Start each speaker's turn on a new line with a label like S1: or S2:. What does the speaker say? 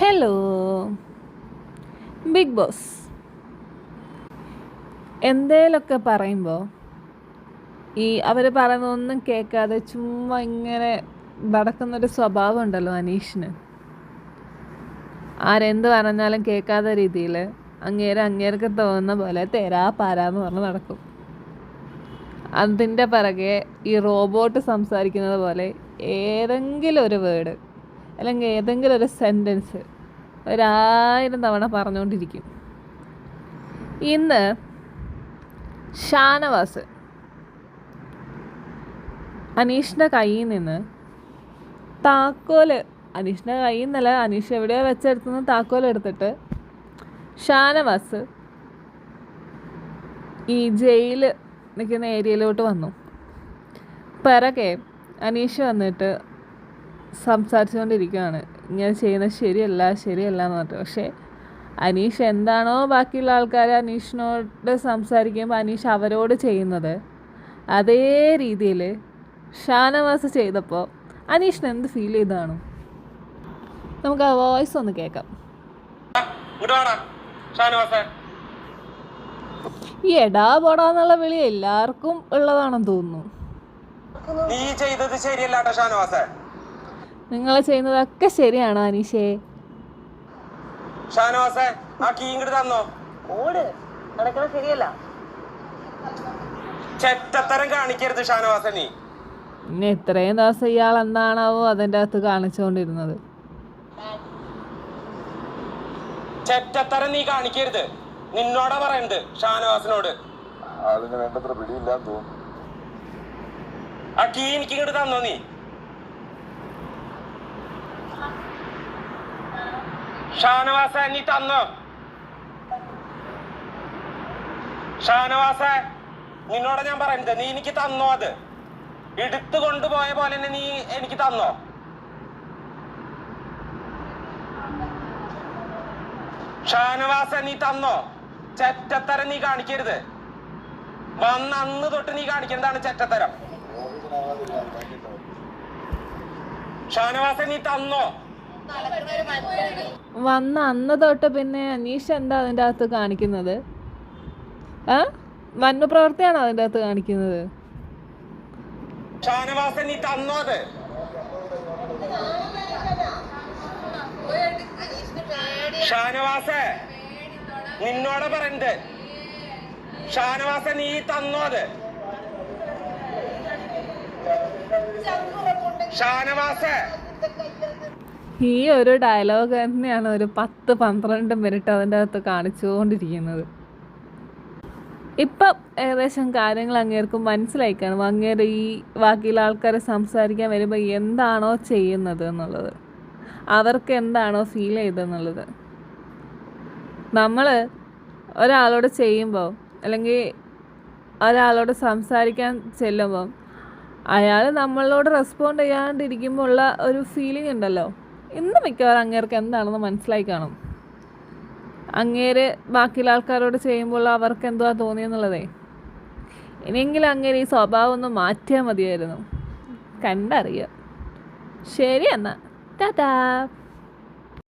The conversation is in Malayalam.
S1: ഹലോ ബിഗ് ബോസ് എന്തേലൊക്കെ പറയുമ്പോൾ ഈ അവർ പറയുന്നൊന്നും കേൾക്കാതെ ചുമ്മാ ഇങ്ങനെ നടക്കുന്നൊരു സ്വഭാവം ഉണ്ടല്ലോ അനീഷിന്. ആരെന്ത് പറഞ്ഞാലും കേൾക്കാത്ത രീതിയിൽ അങ്ങേരെ അങ്ങേർക്ക് തോന്നുന്ന പോലെ തരാ പാരാന്ന് പറഞ്ഞ് നടക്കും. അതിന്റെ പിറകെ ഈ റോബോട്ട് സംസാരിക്കുന്നത് പോലെ ഏതെങ്കിലും ഒരു വേർഡ് അല്ലെങ്കിൽ ഏതെങ്കിലും ഒരു സെന്റൻസ് ഒരായിരം തവണ പറഞ്ഞുകൊണ്ടിരിക്കും. ഇന്ന് ഷാനവാസ് അനീഷിന്റെ കയ്യിൽ നിന്ന് താക്കോൽ അനീഷിന്റെ കയ്യിൽ നിന്നല്ല അനീഷ് എവിടെയോ വെച്ചെടുത്തുനിന്ന് താക്കോൽ എടുത്തിട്ട് ഷാനവാസ് ഈ ജയിൽ നിൽക്കുന്ന ഏരിയയിലോട്ട് വന്നു. പിറകെ അനീഷ് വന്നിട്ട് സംസാരിച്ചുകൊണ്ടിരിക്കുകയാണ് ഇങ്ങനെ ചെയ്യുന്നത് ശരിയല്ല ശരിയല്ല എന്ന് പറഞ്ഞിട്ട്. പക്ഷേ അനീഷ് എന്താണോ ബാക്കിയുള്ള ആൾക്കാർ അനീഷിനോട് സംസാരിക്കുമ്പോൾ അനീഷ് അവരോട് ചെയ്യുന്നത് അതേ രീതിയിൽ ഷാനവാസ് ചെയ്തപ്പോൾ അനീഷിന് എന്ത് ഫീൽ ചെയ്താണ് നമുക്ക് ആ വോയിസ് ഒന്ന് കേൾക്കാം. ഈ എടാ പോടാന്നുള്ള വിളി എല്ലാവർക്കും ഉള്ളതാണെന്ന് തോന്നുന്നു.
S2: നീ ചെയ്തത് ശരിയല്ലാട്ടോ ഷാനവാസേ.
S1: നിങ്ങൾ ചെയ്യുന്നതൊക്കെ ശരിയാണോ അനീഷേ?
S2: ഷാനവാസേ ആ കീ ഇങ്ങോട്ട് തന്നോ?
S3: ഓട്. നടക്കണ ശരിയല്ല.
S2: ചെറ്റത്തരം കാണിക്കരുത് ഷാനവാസ നീ.
S1: പിന്നെ ഇത്രയും ദിവസം ഇയാൾ എന്താണാവോ അതിന്റെ അകത്ത് കാണിച്ചുകൊണ്ടിരുന്നത്.
S2: ചെറ്റത്തരം നീ കാണിക്കരുത്. നിന്നോടാ പറയണ്ട് ഷാനവാസിനോട്.
S4: അതിന് വേണ്ടത്ര പിടിയില്ലാന്ന് തോന്നുന്നു.
S2: ആ കീ എനിക്ക് ഇങ്ങോട്ട് തന്നോ നീ? ഷാനവാസ നീ തന്നോ? ഷാനവാസ നിന്നോട് ഞാൻ പറയുന്നത് നീ എനിക്ക് തന്നോ അത്? എടുത്തു കൊണ്ടുപോയ പോലെ തന്നെ നീ എനിക്ക് തന്നോ? ഷാനവാസ നീ തന്നോ? ചെറ്റത്തരം നീ കാണിക്കരുത്. വന്ന അന്ന് തൊട്ട് നീ കാണിക്കുന്നതാണ് ചെറ്റത്തരം? ഷാനവാസ നീ തന്നോ?
S1: വന്ന അന്ന് തൊട്ട് പിന്നെ അനീഷ് എന്താ അതിന്റെ അകത്ത് കാണിക്കുന്നത്? ആ? വന്നു പ്രവർത്തിയാണോ അതിന്റെ അകത്ത് കാണിക്കുന്നത്?
S2: ഷാനവാസ നീ തന്നോ അത്? ഷാനവാസ നിന്നോട് പറയണ്ട്. ഷാനവാസ നീ തന്നോ അത്? ഷാനവാസ
S1: ഈ ഒരു ഡയലോഗ് തന്നെയാണ് ഒരു പത്ത് പന്ത്രണ്ട് മിനിറ്റ് അതിന്റെ അകത്ത് കാണിച്ചുകൊണ്ടിരിക്കുന്നത്. ഇപ്പം ഏകദേശം കാര്യങ്ങൾ അങ്ങേർക്ക് മനസ്സിലായി കാണും അങ്ങേര് ഈ ബാക്കിയുള്ള ആൾക്കാരെ സംസാരിക്കാൻ വരുമ്പോൾ എന്താണോ ചെയ്യുന്നത് എന്നുള്ളത്. അവർക്ക് എന്താണോ ഫീൽ ചെയ്തെന്നുള്ളത്. നമ്മൾ ഒരാളോട് ചെയ്യുമ്പോൾ അല്ലെങ്കിൽ ഒരാളോട് സംസാരിക്കാൻ ചെല്ലുമ്പോൾ അയാൾ നമ്മളോട് റെസ്പോണ്ട് ചെയ്യാണ്ടിരിക്കുമ്പോൾ ഉള്ള ഒരു ഫീലിംഗ് ഉണ്ടല്ലോ. ഇന്ന് മിക്കവാറും അങ്ങേർക്ക് എന്താണെന്ന് മനസ്സിലായി കാണും. അങ്ങേര് ബാക്കിയുള്ള ആൾക്കാരോട് ചെയ്യുമ്പോൾ അവർക്ക് എന്തുവാ തോന്നിയെന്നുള്ളതേ ഇനിയെങ്കിലും അങ്ങേര് ഈ സ്വഭാവം ഒന്ന് മാറ്റിയാൽ മതിയായിരുന്നു. കണ്ടറിയാം. ശരി എന്നാൽ ടാറ്റാ